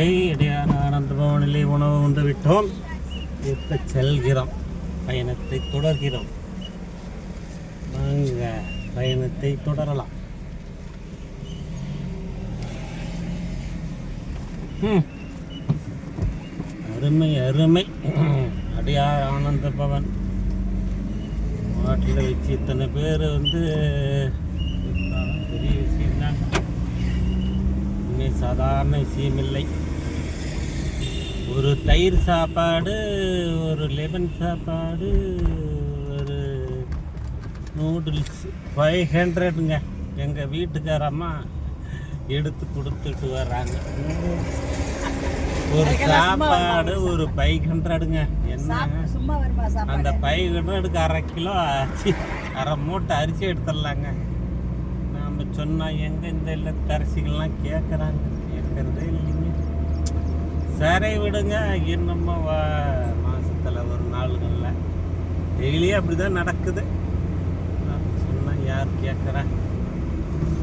இடையான ஆனந்த பவனிலே உணவு உண்டு விட்டோம். இப்போ செல்கிறோம். பயணத்தை தொடர்கிறோம். வாங்க பயணத்தை தொடரலாம். அருமை அருமை. அடியார் ஆனந்த பவன் நாட்டில் வச்சு இத்தனை பேர் வந்து பெரிய விஷயம்தான். இனிமே சாதாரண விஷயமில்லை ஒரு தயிர் சாப்பாடு ஒரு லெமன் சாப்பாடு ஒரு நூடுல்ஸ் ஃபைவ் ஹண்ட்ரடுங்க எங்கள் வீட்டுக்காரம்மா எடுத்து கொடுத்துட்டு வர்றாங்க. ஒரு சாப்பாடு ஒரு ஃபைவ் ஹண்ட்ரடுங்க என்ன? அந்த ஃபைவ் ஹண்ட்ரடுக்கு அரை கிலோ அரிசி அரை மூட்டை அரிசி எடுத்துடலாங்க. சொன்னால் எங்கே இந்த இல்லத்தரசிகள்லாம் கேட்குறாங்க கேட்குறதே இல்லைங்க. சரி விடுங்க. என்னமோ வா மாதத்தில் ஒரு நாளுங்களில் டெய்லியும் அப்படி தான் நடக்குது சொன்னால் யார் கேட்குறா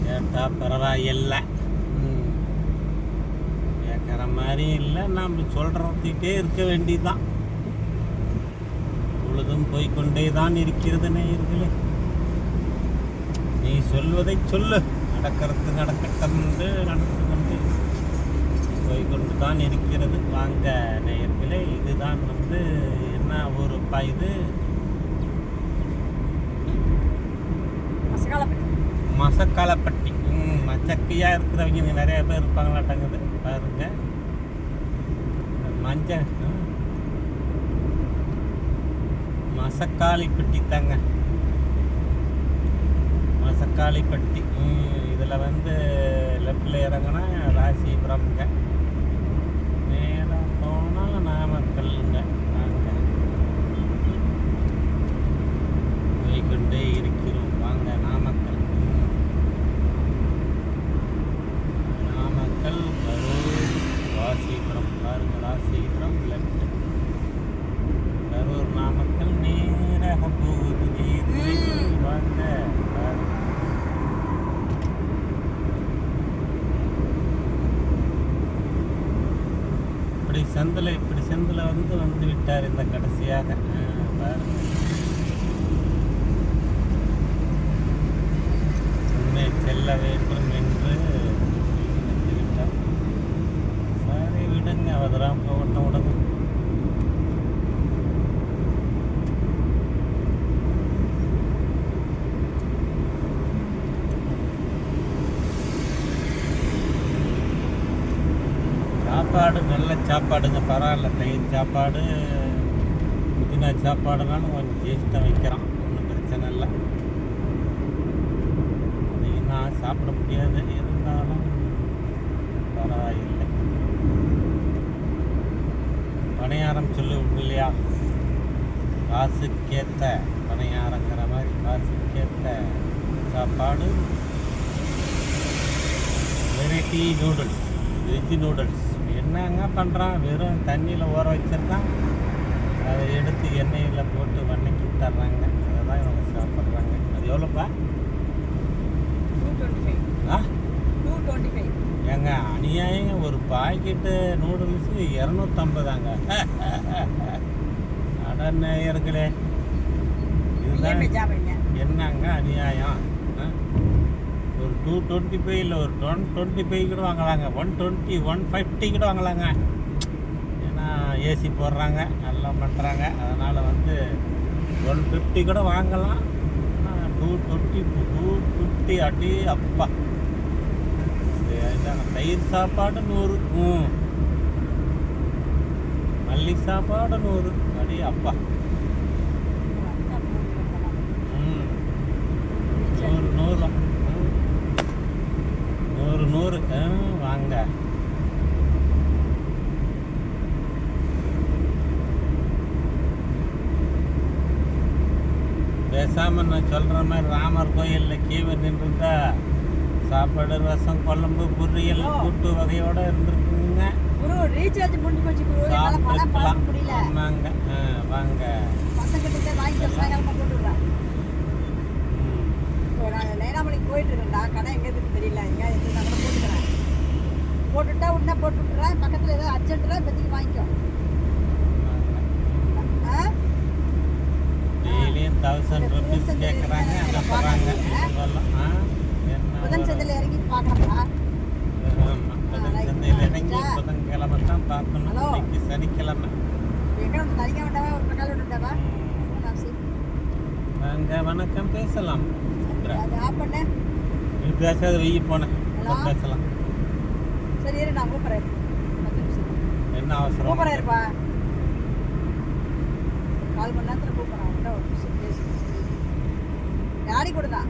கேட்டால் பரவாயில்ல. கேட்குற மாதிரி இல்லை. நாம் சொல்கிறதுக்கிட்டே இருக்க வேண்டியதுதான். பொழுதும் போய்க்கொண்டே தான் இருக்கிறது நேயர்களே. நீ சொல்வதை சொல்லு. நடக்கிறது நடக்கட்டும் என்று நடந்து கொண்டு போய்கொண்டு தான் இருக்கிறது. வாங்க நேயர்களே இதுதான் வந்து என்ன ஊருப்பா இது மசகால மசக்காலப்பட்டி. மச்சக்கையாக இருக்கிறவங்க நிறைய பேர் இருப்பாங்களாட்டங்குது. பாருங்க. மஞ்சள். மசக்காளிப்பட்டி தாங்க. சக்காளிப்பட்டி இதில் வந்து லெஃப்டில் இறங்கினா ராசிபுரம்ங்க நேராக போனால் நாமக்கல்லுங்க வாங்க போய்கொண்டே இருக்கிறோம் வாங்க நாமக்கல் ம். நாமக்கல் கரூர் ராசிபுரம் பாருங்க ராசிபுரம் லெஃப்ட் கரூர் நாமக்கல் நேராக போகுது நேர் வாங்க பாருங்க. இப்படி செந்தில் இப்படி செந்தில் வந்து வந்து விட்டார் இந்த கடைசியாக ஆ, பாருங்க உண்மை செல்ல வேண்டும் என்று நினைத்து விட்டார் சரி விடுங்க அவதெல்லாம் போகட்டும் விடுங்க சாப்பாடு நல்ல சாப்பாடுங்க. பரவாயில்ல தயிர் சாப்பாடு புதினா சாப்பாடுனாலும் கொஞ்சம் டேஸ்ட்டாக வைக்கிறான் ஒன்றும் பிரச்சனை இல்லை. இன்னைக்கு நான் சாப்பிட முடியாது. இருந்தாலும் பரவாயில்லை. பணியாரம் சொல்லுவோம் இல்லையா காசுக்கேற்ற பணியாரங்கிற மாதிரி காசுக்கேற்ற சாப்பாடு. வெரைட்டி நூடுல்ஸ் வெஜ் நூடுல்ஸ் என்னங்க பண்ணுறான் வெறும் தண்ணியில் ஊற வச்சிருக்கான். அதை எடுத்து எண்ணெயில் போட்டு வணக்கி தர்றாங்க. அதை தான் இவங்க சாப்பிட்றாங்க அது எவ்வளோப்பா டூ டுவெண்ட்டி ஃபைவ் ஆ? டூ டுவெண்ட்டி ஃபைவ் ஏங்க அநியாயங்க ஒரு பாக்கெட்டு நூடுல்ஸு இரநூத்தம்பதாங்க. அட நேயர்களே. இதுதான் என்னங்க அநியாயம்? ஒரு டூ டுவெண்ட்டி ஃபைவ் இல்லை ஒரு ஒன் டுவெண்ட்டி ஃபைவ் கூட வாங்கலாங்க. ஒன் டுவெண்ட்டி ஒன் ஃபிஃப்டி கூட வாங்கலாங்க. ஏன்னா ஏசி போடுறாங்க எல்லாம் பண்ணுறாங்க அதனால் வந்து ஒன் ஃபிஃப்டி கூட வாங்கலாம். டூ டுவெண்ட்டி டூ ஃபிஃப்டி அடி அப்பா. சரிதாங்க. தயிர் சாப்பாடு நூறு. ம். மல்லி சாப்பாடு நூறு. அடி அப்பா ம் நூறு நூறு ம். ஆ, வாங்க. பேசாம நான் சொல்ற மாதிரி ராமர் கோயில்ல கீழே நின்றுருந்தா சாப்பாடு ரசம் குழம்பு பொரியல். கூட்டு வகையோட இருந்திருக்குங்க. ஆமாங்க. வாங்க. போயிட்டு இருக்கேன்டா. கடை எங்க தெரியல. எங்க இருந்தா கூட போட்டுக்கிறேன். போட்டுட்டா உடனே போட்டு விட்டுறேன் பக்கத்தில் ஏதோ அர்ஜென்ட்னா இப்போதைக்கு வாங்கிக்கோ. ஆ? டெய்லியும் தௌசண்ட் ருபீஸ் கேட்குறாங்க அனுப்புகிறாங்க புதன் சந்தையில் இறங்கி பார்க்கலாமா புதன் சந்தையில் இறங்கி புதன்கிழமை தான் பார்க்கணும். இன்னைக்கு சனிக்கிழமை. எங்கே ஒன்று தனியாக விட்டாவா ஒரு பக்கம் விட்டுட்டாவா வாங்க வணக்கம். பேசலாம். அது ஆஃப் பண்ணு. நீ பேசாத வெய்ய போனேன். பேசலாம். சரி இரு நான் கூப்பிட்றேன். என்ன அவசரம்? கூப்பிட்றேன் இருப்பா கால் மணி நேரத்தில் கூப்பிட்றேன். அவன்கிட்ட ஒரு டாடி கூட தான்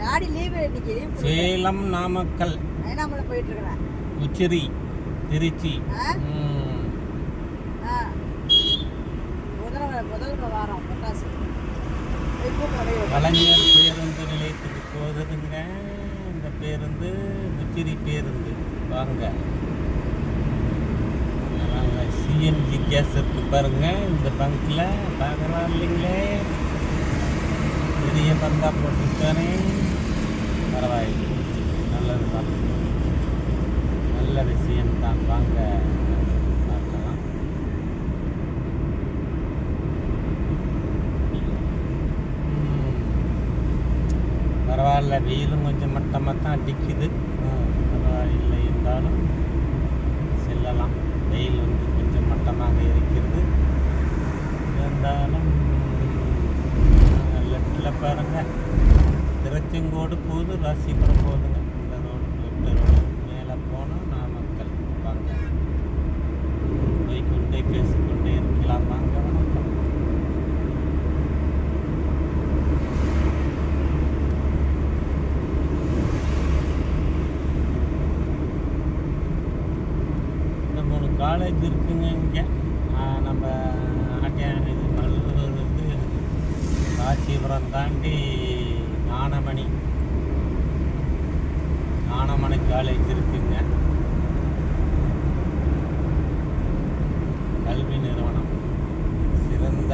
டாடி லீவு இன்னைக்கு சேலம் நாமக்கல். நயனாமலை போயிட்டு இருக்கிறேன் உச்சிரி திருச்சி. முதல் முதல் வாரம் பட்டாசு. கலைஞர் பேருந்து நிலையத்துக்கு போகுதுங்க இந்த பேருந்து உச்சிரி பேருந்து. வாங்க. சிஎன்ஜி கேஸ் இருக்கு பாருங்க. இந்த பங்கில் பார்க்கலாம் இல்லைங்களே. பெரிய பங்கா போட்டுருக்கானே. பரவாயில்லை. நல்லது தான். நல்ல விஷயம் தான். வாங்க. பார்க்கலாம். பரவாயில்ல. வெயிலும் கொஞ்சம் மட்டமாக தான் அடிக்குது. இல்லை என்றாலும் செல்லலாம். வெயில் வந்து கொஞ்சம் மட்டமாக இருக்கிறது. இருந்தாலும் லெஃப்டில் பாருங்கள் திருச்செங்கோடு போகுது ராசிபுரம் போகுதுங்க. இந்த ரோடு லெஃப்ட் ரோடு மேலே போனால் நாமக்கல். வாங்க போய்கொண்டே பேசிக்கொண்டே இருக்கலாம் வாங்க வணக்கம் இந்த மூணு காலேஜ் இருக்குங்க இங்கே. நம்ம அட்டையான இது மல்லூர் வந்து காஞ்சிபுரம் தாண்டி ஞானமணி. ஞானமணி காலேஜ் இருக்குங்க. கல்வி நிறுவனம். சிறந்த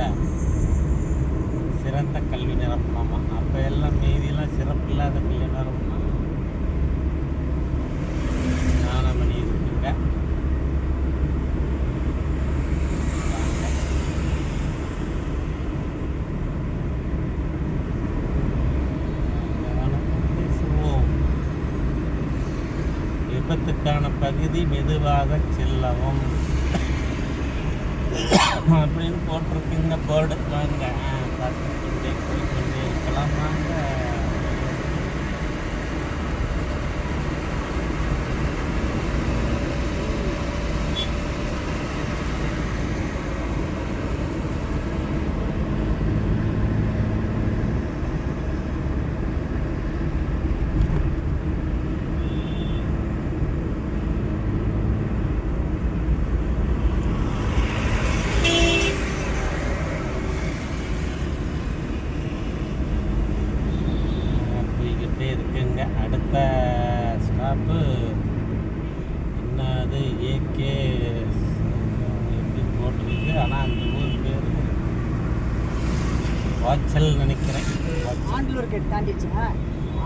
சிறந்த கல்வி நிறுவனமாக அப்போ எல்லாம் மீதியெல்லாம் சிறப்பில்லாத கல்வி நிறுவனம் ஞானமணி இருக்குங்க வாங்க. வாங்க, வணக்கம் பேசுவோம் விபத்துக்கான பகுதி மெதுவாக செல்லவும். அப்படின்னு போட்டிருக்குங்க போர்டு வாங்க ஆ, பார்த்துக்கொண்டே போய்க்கொண்டே இருக்கலாம் வாங்க போய்கிட்டே இருக்குங்க அடுத்த ஸ்டாப்பு என்னது ஏகே எப்படி போட்டிருக்கு ஆனால் அந்த ஊர் பேர் வாச்சல் நினைக்கிறேன் வாச்சல். ஆண்டலூர் கேட்டு தாண்டிடுச்சா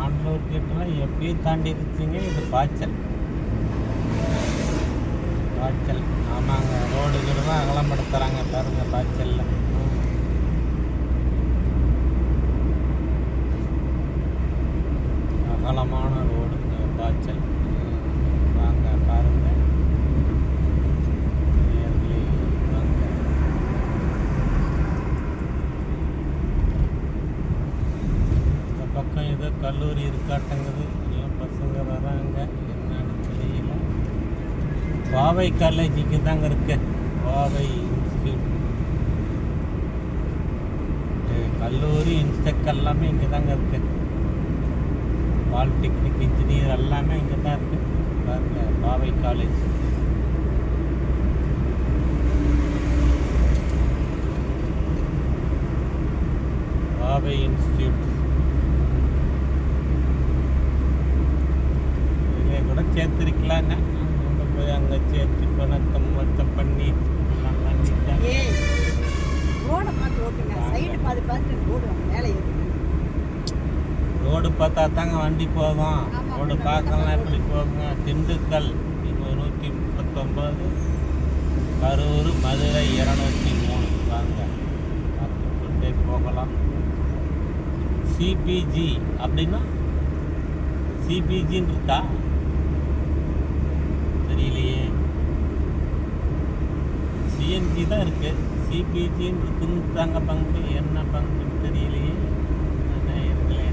ஆண்டூர் தாண்டி இருக்கீங்க இது பாய்ச்சல் ஆமாங்க ரோடுகள்லாம் அகலப்படுத்துகிறாங்க பாருங்க பாய்ச்சலில் அகலமான ரோடு பாய்ச்சல் வாங்க பாருங்க நேயர்களே, வாங்க இந்த பக்கம் ஏதோ கல்லூரி இருக்காட்டங்குது எல்லாம் பசங்க வராங்க என்னன்னு தெரியல பாவை காலேஜ் இங்கே தாங்க இருக்கு. பாவை இன்ஸ்டியூட். கல்லூரி இன்ஸ்டெக் எல்லாமே இங்கே தாங்க இருக்கு. பாலிடெக்னிக் இன்ஜினியர் எல்லாமே இங்கே தான் இருக்கு. பாருங்க பாவை காலேஜ். பாவை இன்ஸ்டியூட். இதில் கூட சேர்த்துருக்கலாங்க அங்கே போய் அங்கே சேர்த்து பணத்தம் மொத்தம் பண்ணி எல்லாம் பண்ணிட்டேன் ஏய் ரோடை பார்த்து ஓட்டுங்க சைடு பார்த்து பார்த்து ஓடுவாங்க மேலே ஏறி ரோடு பார்த்தா தாங்க வண்டி போகும் ஆமா, பார்க்கலாம் இப்படி எப்படி போகுங்க? திண்டுக்கல் நூற்றி முப்பத்தொம்பது கரூர் மதுரை இரநூத்தி மூணு. வாங்க பார்த்துக்கொண்டே போகலாம். சிபிஜி அப்படின்னா சிபிஜின்னு இருக்கா தெரியலையே. சிஎன்ஜி தான் இருக்குது சிபிஜின்னு இருக்குன்னு தாங்க பங்கு. என்ன பங்குன்னு தெரியலையே என்ன இருக்கலையே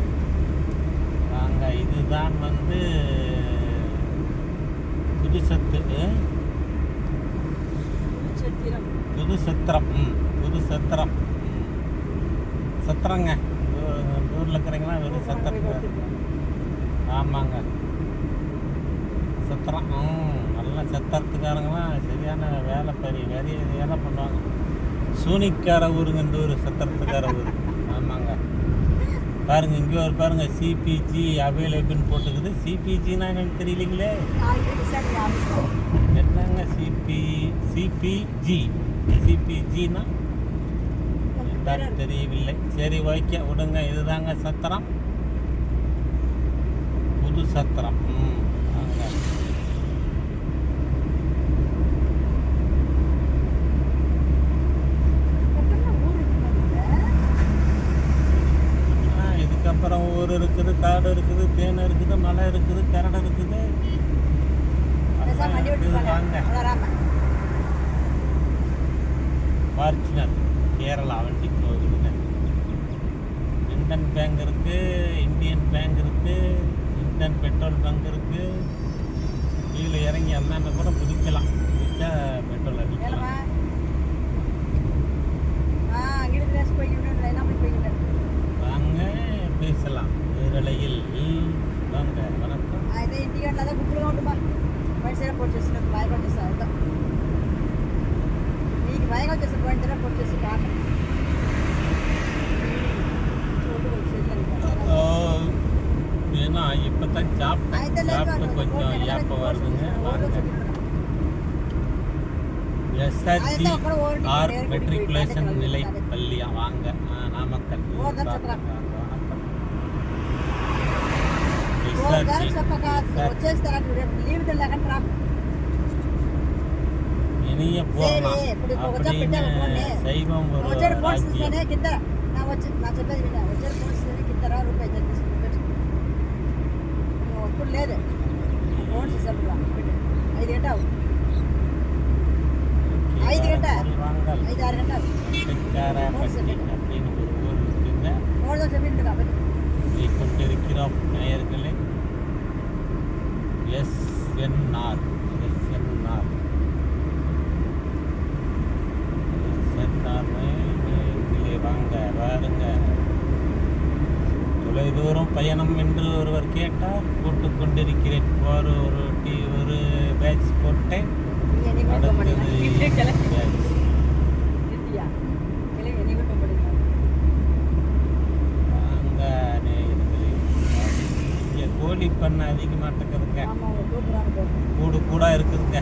வாங்க இதுதான் வந்து புதுசத்து புது சத்திரம் புது சத்திரம். சத்திரங்க. ஊர்ல இருக்கிறீங்களா? வெறும் சத்திரத்துக்கு ஆமாங்க. சத்திரம் நல்ல சத்திரத்துக்காரங்களாம் சரியான வேலை பெரிய வேலையை வேலை பண்ணுவாங்க. சூனிக்கார ஊருங்க இந்த ஊர் சத்திரத்துக்கார ஊர். பாருங்க இங்கே ஒரு பாருங்க சிபிஜி அவைலபிள்னு போட்டுக்குது. சிபிஜினா எனக்கு தெரியலீங்களே? என்னங்க சிபி சிபிஜி சிபிஜினா என்னன்னு தெரியவில்லை. சரி ஓகே விடுங்க. இதுதாங்க சத்திரம். புது சத்திரம். ம் வாங்க ஆ, இதுக்கப்புறம் ஊர் இருக்குது காடு இருக்குது தேன் இருக்குது மலை இருக்குது கரடை இருக்குது. இருக்குது, ஃபார்ச்சுனர் கேரளா வண்டி போகுதுங்க. இந்தன் பேங்க் இருக்கு இந்தியன் பேங்க் இருக்கு இந்தியன் பெட்ரோல் பங்க் இருக்கு. கீழே இறங்கி எல்லாமே கூட புதிக்கலாம் புதிச்சா பெட்ரோல் அடிக்கலாம். எஸ்ஆர்சி ஆர் மெட்ரிகுலேஷன் நிலை பள்ளியா வாங்க ஆ, நாமக்கல் ஓ, that's a trap. எஸ்ஆர்சி వచ్చేస్తారా రేపు లీవ్ తెలియకుండా இனிய பூர்ணம் சரி, இப்படி இப்ப கொஞ்சம் அப்படின்னு పెట్టావు ఫోన్ని. சைவம் ஒரு వచ్చాడు ఫోన్స్ ராஜ்யம். ఇస్తేనే కింద నా వచ్చి నా చెప్పేది విన్నా వచ్చాడు ఫోన్స్ ఇస్తేనే కింద రా రూపాయి తీసుకుని పెట్టు నువ్వు అప్పుడు లేదు ఫోన్స్ ఇస్తాను రా పెట్టు ఐదు గంటవు ஐந்து ಐದು ಗಂಟೆ ஒரு ஊர் இருக்குங்க. ஓட செமிட்டுக்கா இதை கொண்டிருக்கிறோம் எஸ்என்ஆர் எஸ்என்ஆர் எஸ்என்ஆர் இங்கே வாங்க வாருங்க. தொலைதூரம் பயணம் என்று ஒருவர் கேட்டார் போட்டு கொண்டிருக்கிறேன். ஒரு ஒரு ஒரு பேட்ச் போட்டேன். கோழி பண்ணை அதிகமாட்டக்குதுங்க ஆமாம் கூடு கூட இருக்குதுங்க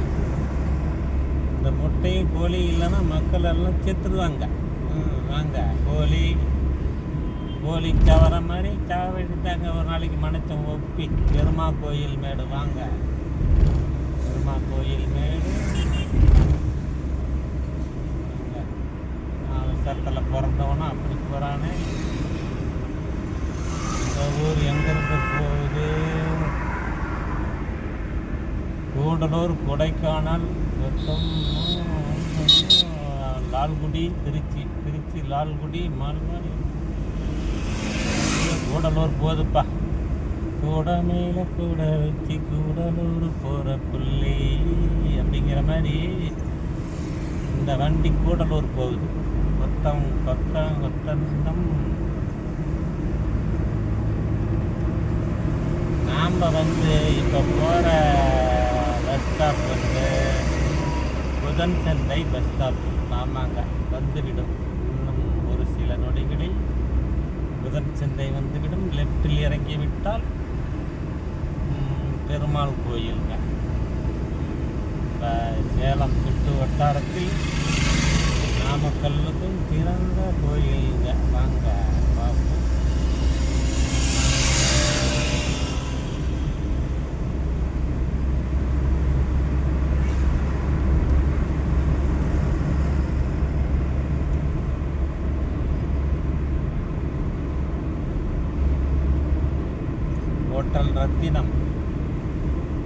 இந்த முட்டையும் கோழி இல்லைன்னா மக்கள் எல்லாம் செத்துருவாங்க. ம், வாங்க. கோழி கோழி கவர மாதிரி கவரிட்டாங்க ஒரு நாளைக்கு மனைச்சம் ஒப்பி பெருமா கோயில் மேடு வாங்க பெருமா கோயில் மேடு. அவசரத்தில் பிறந்தவனா அப்படி போகிறானே இந்த ஊர் எங்கிருந்து போகுது? கூடலூர் கொடைக்கானல் மொத்தம் லால்குடி திருச்சி திருச்சி லால்குடி மால்வாடி கூடலூர் போதுப்பா கூட மேல கூட வச்சு கூடலூர் போற புள்ளி அப்படிங்கிற மாதிரி இந்த வண்டி கூடலூர் போகுது. கொத்தம் கொத்தம் கொத்தம் நாம் வந்து இப்போ போகிற பஸ் ஸ்டாப் வந்து புதன் சந்தை பஸ் ஸ்டாப் ஆமாங்க வந்துவிடும். இன்னும் ஒரு சில நொடிகளில் புதன் சந்தை வந்துவிடும். லெஃப்டில் இறங்கி விட்டால் பெருமாள் கோயிலுங்க. இப்போ சேலம் சுற்று வட்டாரத்தில் நாமக்கல்லுக்கும் சிறந்த கோயிலுங்க வாங்க பார்ப்போம் ரத்தினம்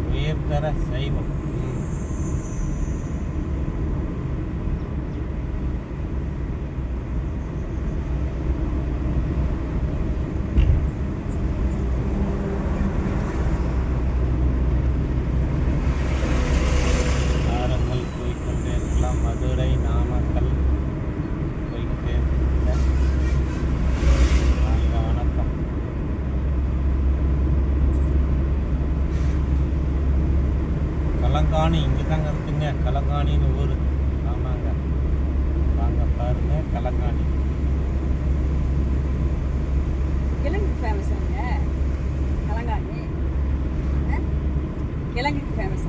உயர்தர சைவம் ம். வாரங்கள் போய்க்கொண்டே இருக்கலாம் மதுரை நாமக்கல் போய்கிட்டே இருக்க வாங்க வணக்கம் கலங்காணி இங்கே தாங்க இருக்குங்க கலங்காணின்னு ஊர் ஆமாங்க வாங்க பாருங்க கலங்காணி கிழங்குக்கு ஃபேமஸ் அங்க கலங்காணி ஆ? கிழங்குக்கு ஃபேமஸ்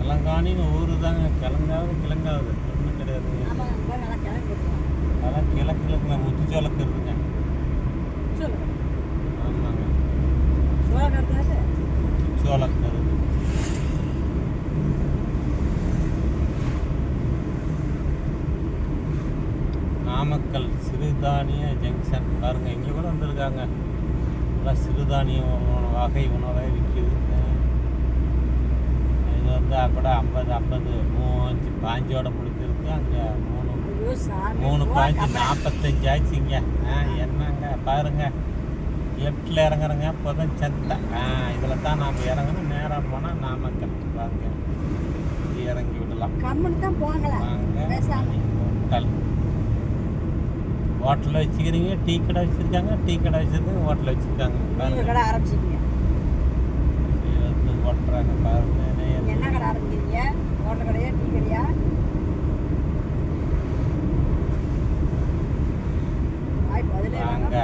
கலங்காணின்னு ஊர் தாங்க. கிழங்காவது. கிழங்காவது ஒன்றும் இருக்கும். அதெல்லாம் கிழக்கிழக்குங்க முத்துச்சோளக்கு இருக்குங்க. ஆமாங்க. இருக்கு நாமக்கல் சிறுதானிய ஜங்ஷன். பாருங்க இங்கே கூட வந்திருக்காங்க. நல்லா சிறுதானிய வகை உணவை விற்கிது. வந்து கூட ஐம்பது ஐம்பது மூஞ்சு பாஞ்சோட முடிஞ்சிருக்கு. அங்கே மூணு மூணு பாஞ்சு. நாற்பத்தஞ்சு ஆச்சுங்க ஆ என்னங்க பாருங்க. லெஃப்டில் இறங்குறங்க புதன் சந்தை ஆ இதில் தான் நாம் இறங்கணும். நேராக போனால் நாமக்கல் இது இறங்கி விடலாம். ஹோட்டல். ஹோட்டலில் வச்சுக்கிறீங்க டீ கடை வச்சுருக்காங்க டீ கடை வச்சுருக்காங்க ஹோட்டல் வச்சுருக்காங்க. பாருங்க. கடை வந்து ஓட்டுறாங்க பாருங்க நேரா. என்ன கடை ஆரம்பிக்கிறீங்க ஹோட்டல் கடையா டீ கடையா வாய் பதிலே வாங்க வாங்க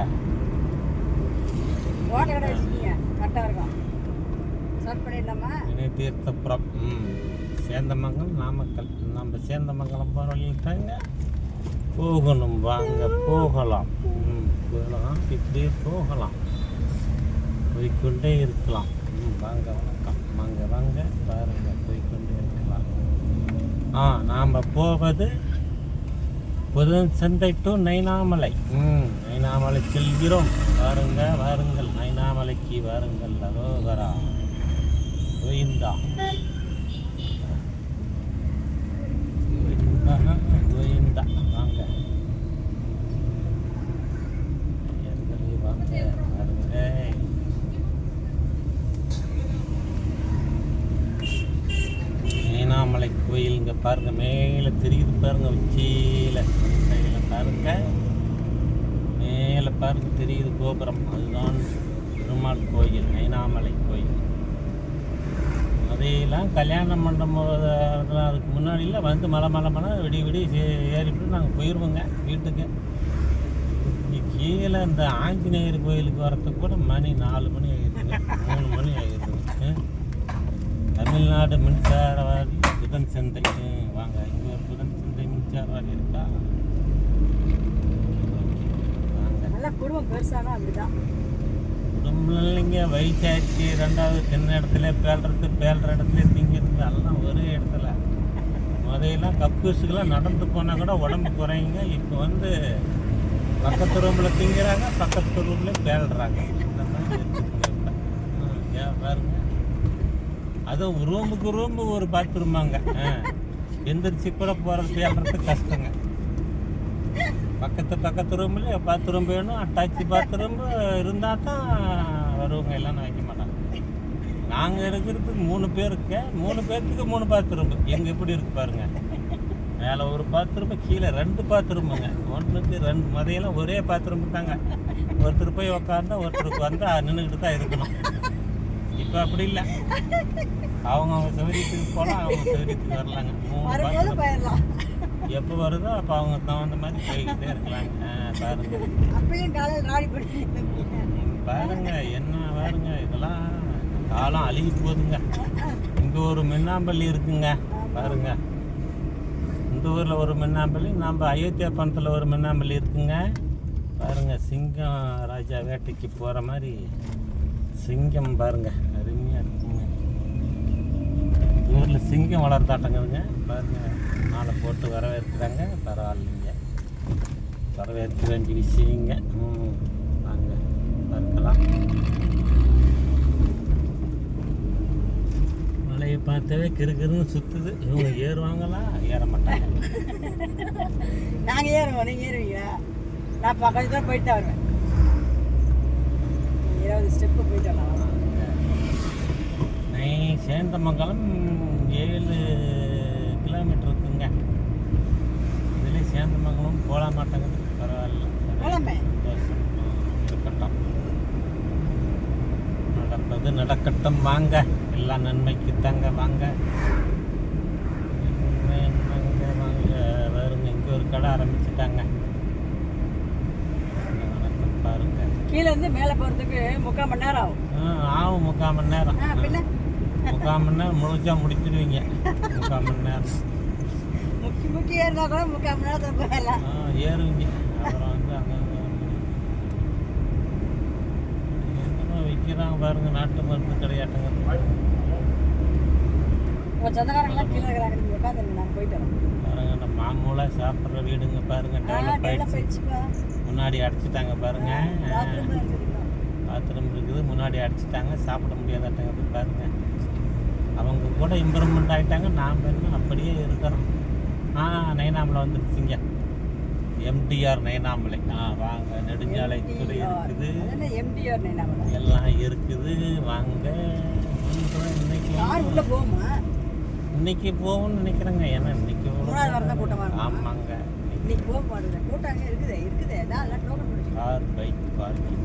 ஹோட்டல் கடை வச்சுக்கீங்க கரெக்டாக இருக்கும் சர்வ் பண்ணிடலாமா இனி தீர்த்தபுரம். ம். சேந்தமங்கலம் நாமக்கல். நம்ம சேந்தமங்கலம் போகிற வழியில் தாங்க. போகணும் வாங்க போகலாம். ம் போகலாம். இப்படியே போகலாம். போய்க்கொண்டே இருக்கலாம். ம் வாங்க வணக்கம். வாங்க வாங்க. பாருங்க போய்க்கொண்டே இருக்கலாம். ஆ நாம் போவது புதன் சந்தை டு நைனாமலை. ம் நைனாமலை செல்கிறோம். வாருங்க வாருங்கள். நைனாமலைக்கு வாருங்கள் அரோகரா கோயிந்தா கோயிந்தா கோயிந்தா வாங்க ஐயர்களே, வாங்க வாருங்க மீனாமலை கோயில் இங்கே பாருங்க மேலே தெரியுது பாருங்க உச்சியில் சைடில் பாருங்க. மேலே பாருங்க தெரியுது கோபுரம். அதுதான் பெருமாள் கோயில் நைனாமலை கோயில். அதையெல்லாம் கல்யாணம் மண்டபம் அதுக்கு முன்னாடியில் வந்து மலை மலை மலை விடி விடி ஏறிவிட்டு நாங்கள் போயிடுவோங்க வீட்டுக்கு. கீழே இந்த ஆஞ்சநேயர் கோயிலுக்கு வரத்துக்கு கூட மணி நாலு மணி ஆகிடுதுங்க மூணு மணி ஆகிடுதுங்க தமிழ்நாடு மின்சாரவாதி புதன் சந்தை. வாங்க இங்கே ஒரு புதன் சந்தை மின்சாரவாதி இருக்கா? நல்லா குடும்பம் பெருசானா அப்படிதான். குடும்பம் இல்லைங்க வயிற்றாச்சு ரெண்டாவது சின்ன இடத்துல பேல்றது பேல்ற இடத்துல திங்கிறது எல்லாம் ஒரே இடத்துல. முதையெல்லாம் கக்கூசுக்கெல்லாம் நடந்து போனால் கூட உடம்பு குறையுங்க. இப்போ வந்து பக்கத்து ரூமில் திங்கிறாங்க பக்கத்து ரூமில் பேல்றாங்க. இந்த மாதிரி ஏன் பாருங்க. அதுவும் ரூமுக்கு ரூமு ஒரு பாத்ரூமாங்க எந்திரிச்சு கூட போகிறது பேல்றது கஷ்டங்க. பக்கத்து பக்கத்து ரூம்ல பாத்ரூம் வேணும் அட்டாச்சி பாத்ரூம் இருந்தால் தான் வருவாங்க எல்லாம் வைக்க மாட்டாங்க நாங்கள் இருக்கிறதுக்கு மூணு பேருக்கு மூணு பேர்த்துக்கு மூணு பாத்ரூம் எங்கே எப்படி இருக்கு பாருங்க. மேலே ஒரு பாத்ரூம் கீழே ரெண்டு பாத்ரூமுங்க ஒன்றுக்கு ரெண்டு மதையெல்லாம் ஒரே பாத்ரூம் தாங்க. ஒருத்தர் போய் உக்காந்தா ஒருத்தருக்கு வந்து நின்றுக்கிட்டு தான் இருக்கணும். இப்போ அப்படி இல்லை. அவங்க அவங்க சௌகரியத்துக்கு போகலாம் அவங்க சௌகரியத்துக்கு வரலாங்க. மூணு. போயிடலாம். எப்போ வருதோ அப்போ அவங்க தகுந்த மாதிரி போய்கிட்டே இருக்கலாம். ஆ, பாருங்க. பாருங்க என்ன பாருங்க இதெல்லாம் காலம் அழுகி போகுதுங்க. இங்கே ஒரு மின்னாம்பள்ளி இருக்குங்க பாருங்க. இந்த ஊரில் ஒரு மின்னாம்பள்ளி நம்ம அயோத்தியா பணத்தில் ஒரு மின்னாம்பள்ளி இருக்குங்க. பாருங்க சிங்கம் ராஜா வேட்டைக்கு போகிற மாதிரி சிங்கம் பாருங்க அருமையாக இருக்குங்க. இந்த ஊரில் சிங்கம் வளர்த்தாட்டங்கிறதுங்க பாருங்க. மாலை போட்டு வரவேற்கிறாங்க. பரவாயில்லைங்க. வரவேற்க வேண்டிய விஷயங்க. வாங்க பார்க்கலாம். மலையை பார்த்தவே கிறுகிறுன்னு சுத்துது. இவங்க ஏறுவாங்களா? ஏற மாட்டாங்க. நாங்கள் ஏறுவோம். நீங்கள் ஏறுவீங்களா? நான் பக்கத்து தூரம் போயிட்டு தான் வருவேன். இருபது ஸ்டெப்பு போயிட்டு வரலாம். நை சேந்தமங்கலம் ஏழு கிலோமீட்டர் இருக்குங்க இதுலேயே சேந்தமங்கலம் போக மாட்டேங்குது பரவாயில்ல இருக்கட்டும் நடப்பது நடக்கட்டும். வாங்க. எல்லாம் நன்மைக்கு தாங்க வாங்க. என்னங்க வாங்க வருங்க இங்கே ஒரு கடை ஆரம்பிச்சிட்டாங்க. வணக்கம் பாருங்க. கீழே இருந்து மேலே போகிறதுக்கு முக்கால் மணி நேரம் ஆகும். ஆகும் முக்கால் மணி நேரம். முக்கால் மணி நேரம் முழுச்சா முடிச்சிடுவீங்க முக்கால் மணி நேரம். முக்கி ஏறினா கூட முக்கால் மணி நேரத்தில் போயிடலாம் ஆ ஏறுவீங்க அப்புறம் வந்து அங்கே விற்கிறாங்க பாருங்க நாட்டு மருந்து கிடையாட்டுங்க. பாருங்க இந்த மாமூலாக சாப்பிட்ற வீடுங்க பாருங்க டெவலப் ஆயிடுச்சு முன்னாடி அடிச்சிட்டாங்க பாருங்க. பாத்ரூம் இருக்குது முன்னாடி அடிச்சிட்டாங்க சாப்பிட முடியாதாட்டங்க பாருங்க. அவங்க கூட இம்ப்ரூவ்மெண்ட் ஆகிட்டாங்க நாம் என்ன அப்படியே இருக்கிறோம். ஆ நயனாமலை வந்துருச்சுங்க. எம்டிஆர் நயனாமலை ஆ வாங்க நெடுஞ்சாலை நெடுஞ்சாலைத்துறை இருக்குது. எம்டிஆர் நயனாமலை எல்லாம் இருக்குது. வாங்க. இன்னைக்கு போகுமா? இன்னைக்கு போகும்னு நினைக்கிறேங்க. ஏன்னா இன்னைக்கு ஆமாங்க. இன்னைக்கு போக மாட்டேன் கூட்டாங்க இருக்குது. இருக்குது. Car bike parking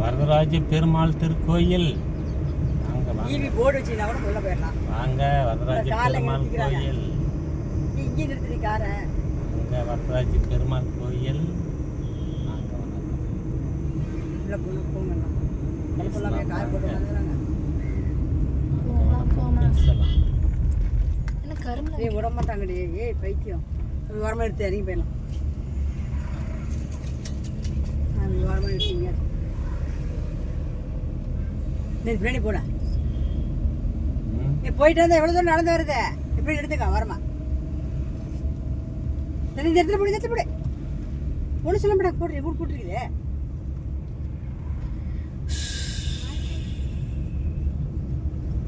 Varadaraja Perumal திருக்கோயில். ஈவி போர்டு வச்சுனா கூட உள்ள போயிடலாம். வாங்க வரதராஜ பெருமாள். கோயில். நீ இங்கே நிறுத்தி காரை. அங்க வரதராஜ பெருமாள் கோயில். வாங்க வணக்கம். உள்ள போகணும் போங்கலாம் கலப்பெல்லாம் கார் போட்டு வந்துடுறாங்க பேசலாம் என்ன கரும்புல ஏய் விட மாட்டாங்கடி. ஏய் பைத்தியம். அது ஓரமாக எடுத்து இறங்கி போயிடலாம். அது ஓரமாக எடுத்தீங்க நீ பின்னாடி போட. நீ போயிட்டு வந்தா எவ்வளோ தூரம் நடந்து வருது? எப்படி எடுத்துக்க வரமா. சரி இந்த இடத்துல போடு இடத்துல போடு. ஒன்றும் சொல்ல மாட்டா போட்டு கூட போட்டுருக்குதே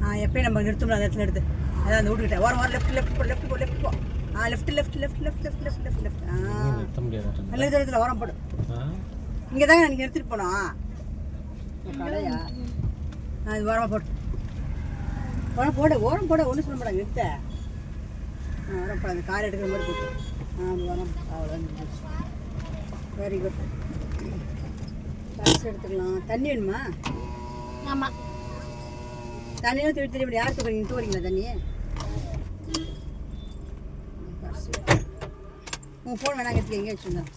ஆ எப்பயும் நம்ம நிறுத்தணும் அந்த இடத்துல எடுத்து அதான் அந்த விட்டுக்கிட்ட. ஓரம் ஓரம் லெஃப்ட் லெஃப்ட் போ லெஃப்ட் போ லெஃப்ட் போ. ஆ left left left left left left left left ஆ. நல்ல இடத்துல ஓரம் போடு. ஆ? இங்கே தாங்க நீங்கள் எடுத்துகிட்டு போனோம் கடையா? ஆ இது ஓரமாக போட்டு ஓரம் போடு ஓரம் போட ஒன்றும் சொல்ல மாட்டாங்க நிறுத்த ஆ ஓரம் போட அந்த கார் எடுக்கிற மாதிரி போட்டு. ஆ ஓரம் அவ்வளோதான் வெரி குட் பர்ஸ் எடுத்துக்கலாம். தண்ணி வேணுமா? ஆமா. தண்ணியும் திருப்பி திருப்பி யார் தூக்குறீங்க? தூக்குறீங்களா தண்ணி? பர்ஸ் உன் ஃபோன் வேணாங்க எடுத்துக்க எங்கே வச்சுருந்தேன்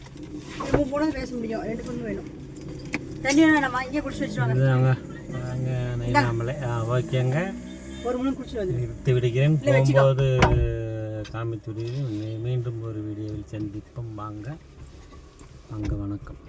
உன் ஃபோனும் பேச முடியும். ரெண்டு ஃபோனும் வேணும். தண்ணி வேணாம்மா இங்கே குடிச்சு வச்சுருவாங்க. ஓகேங்க ஒரு மணி குடிச்சு வந்து நிறுத்தி விடுகிறேன். போகும்போது காமித்து விடுகிறேன். மீண்டும் ஒரு வீடியோவில் சந்திப்போம். வாங்க. வாங்க வணக்கம்.